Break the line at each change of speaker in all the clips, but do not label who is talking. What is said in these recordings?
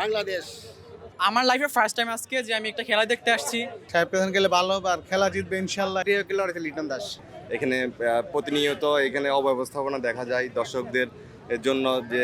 বাংলাদেশ।
আমার লাইফে first time আজকে যে আমি একটা খেলা দেখতে আসছি।
সাহেব প্রধান গেলে ভালো হবে আর খেলা জিতবে ইনশাল্লাহ প্রিয় খেলোয়াড় হচ্ছে লিটন দাস।
এখানে প্রতিনিয়ত এখানে অব্যবস্থাপনা দেখা যায় দর্শকদের এর জন্য যে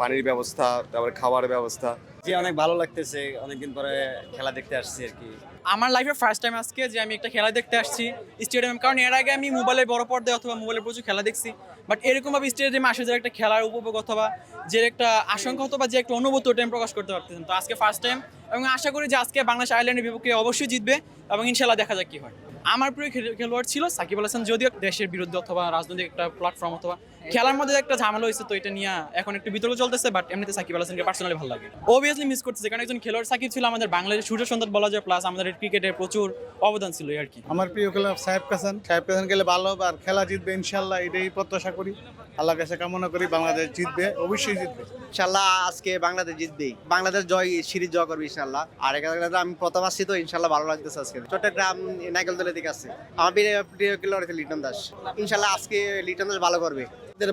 পানির ব্যবস্থা তারপরে খাবার ব্যবস্থা।
জি অনেক ভালো লাগতেছে। অনেকদিন পরে খেলা দেখতে আসছি আর কি।
আমার লাইফে ফার্স্ট টাইম আজকে যে আমি একটা খেলা দেখতে আসছি। স্টেডিয়ামে কারণ এর আগে আমি মোবাইলের বড় পর্দায় অথবা মোবাইলে প্রচুর খেলা দেখছি। বাট এরকমভাবে স্টেডিয়ামে আসে যে একটা খেলার উপভোগ অথবা যে একটা আশঙ্কা হতো বা যে একটা অনুভূত ওটা আমি প্রকাশ করতে পারতেছেন তো আজকে ফার্স্ট টাইম এবং আশা করি যে আজকে বাংলাদেশ আয়ারল্যান্ডের বিপক্ষে অবশ্যই জিতবে এবং ইনশাল্লাহ দেখা যাক কি হয়। আমার প্রিয় খেলোয়াড় ছিল সাকিব আল হাসান যদিও দেশের বিরুদ্ধে অথবা রাজনৈতিক একটা প্ল্যাটফর্ম অথবা খেলার মধ্যে একটা ঝামেলা হয়েছে তো এটা নিয়ে এখন একটু বিতর্ক চলতেছে বাট এমনিতে সাকিব আল হাসানকে পার্সোনালি ভালো লাগে। অবভিয়াসলি মিস করতেছে কারণ একজন খেলোয়াড় সাকিব ছিল আমাদের বাংলাদেশের সূর্য সন্তান বলা যায় প্লাস আমাদের ক্রিকেটের প্রচুর অবদান ছিল আর কি।
আমার প্রিয় খেলোয়াড় সাহেব কাসান। সাহেব কাসান গেলে ভালো হবে আর খেলা জিতবে ইনশাল্লাহ এটাই প্রত্যাশা করি। আল্লাহ কাছে কামনা করি বাংলাদেশ জিতবে অবশ্যই জিতবে।
ইনশাল্লাহ আজকে বাংলাদেশ জিতবেই। বাংলাদেশ জয় সিরিজ জয় করবে ইনশাল্লাহ। আর এখানে আমি প্রথম আসছি তো ইনশাল্লাহ ভালো লাগতেছে আজকে। চট্টগ্রাম নাইকেল দলের দিকে আছে আমার প্রিয় খেলোয়াড় লিটন দাস। ইনশাল্লাহ আজকে লিটন দাস ভালো করবে।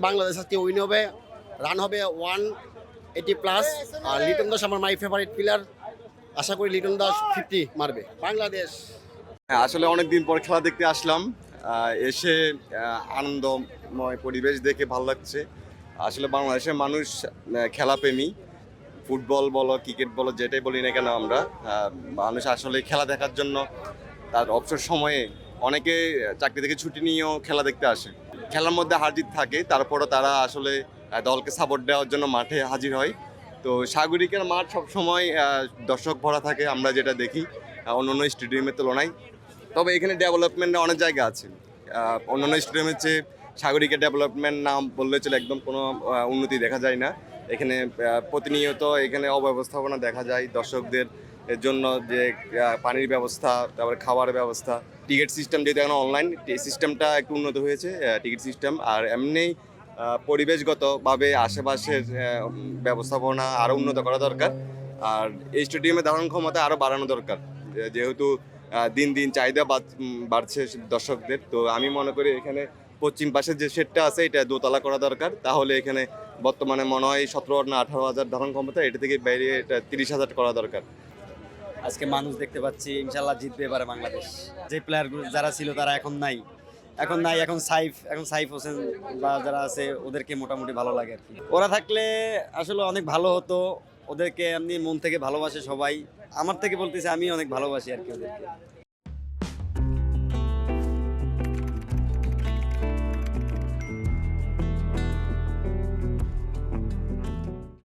বাংলাদেশ আজকে উইন হবে রান হবে ওয়ান এইটি প্লাস আর লিটন দাস আমার মাই ফেভারিট প্লেয়ার আশা করি লিটন দাস ফিফটি মারবে। বাংলাদেশ।
হ্যাঁ, আসলে অনেকদিন পর খেলা দেখতে আসলাম। এসে আনন্দময় পরিবেশ দেখে ভালো লাগছে। আসলে বাংলাদেশের মানুষ খেলাপ্রেমী। ফুটবল বলো, ক্রিকেট বলো, যেটাই বলি না কেন আমরা মানুষ আসলে খেলা দেখার জন্য তার অবসর সময়ে অনেকে চাকরি থেকে ছুটি নিয়েও খেলা দেখতে আসে। খেলার মধ্যে হার জিত থাকে, তারপরও তারা আসলে দলকে সাপোর্ট দেওয়ার জন্য মাঠে হাজির হয়। তো সাগরিকের মাঠ সবসময় দর্শক ভরা থাকে, আমরা যেটা দেখি অন্য অন্য স্টেডিয়ামের তুলনায়। তবে এখানে ডেভেলপমেন্টের অনেক জায়গা আছে। অন্যান্য স্টেডিয়ামের চেয়ে সাগরিকের ডেভেলপমেন্ট নাম বললে চলে একদম কোনো উন্নতি দেখা যায় না। এখানে প্রতিনিয়ত এখানে অব্যবস্থাপনা দেখা যায় দর্শকদের এর জন্য যে পানির ব্যবস্থা, তারপরে খাবার ব্যবস্থা। টিকিট সিস্টেম যেহেতু এখন অনলাইন সিস্টেমটা একটু উন্নত হয়েছে টিকিট সিস্টেম আর এমনি পরিবেশগতভাবে আশেপাশের ব্যবস্থাপনা আরও উন্নত করা দরকার। আর এই স্টেডিয়ামের ধারণ ক্ষমতা আরও বাড়ানো দরকার। যেহেতু দিন দিন চাহিদা বাড়- বাড়ছে দর্শকদের। তো আমি মনে করি এখানে পশ্চিম পাশের যে শেডটা আছে, এটা দোতলা করা দরকার। তাহলে এখানে বর্তমানে মনে হয় সতেরো না আঠারো হাজার ধারণ ক্ষমতা, এটা থেকে বাইরে এটা তিরিশ হাজার করা দরকার।
আজকে মানুষ দেখতে পাচ্ছি ইনশাল্লাহ জিতবে এবারে বাংলাদেশ। যে প্লেয়ারগুলো যারা ছিল তারা এখন নাই। এখন নাই, এখন সাইফ এখন সাইফ হোসেন বা যারা আছে, ওদেরকে মোটামুটি ভালো লাগে আর কি। ওরা থাকলে আসলে অনেক ভালো হতো। ওদেরকে এমনি মন থেকে ভালোবাসে সবাই। আমার থেকে বলতেছে আমি অনেক ভালোবাসি আর কি ওদেরকে।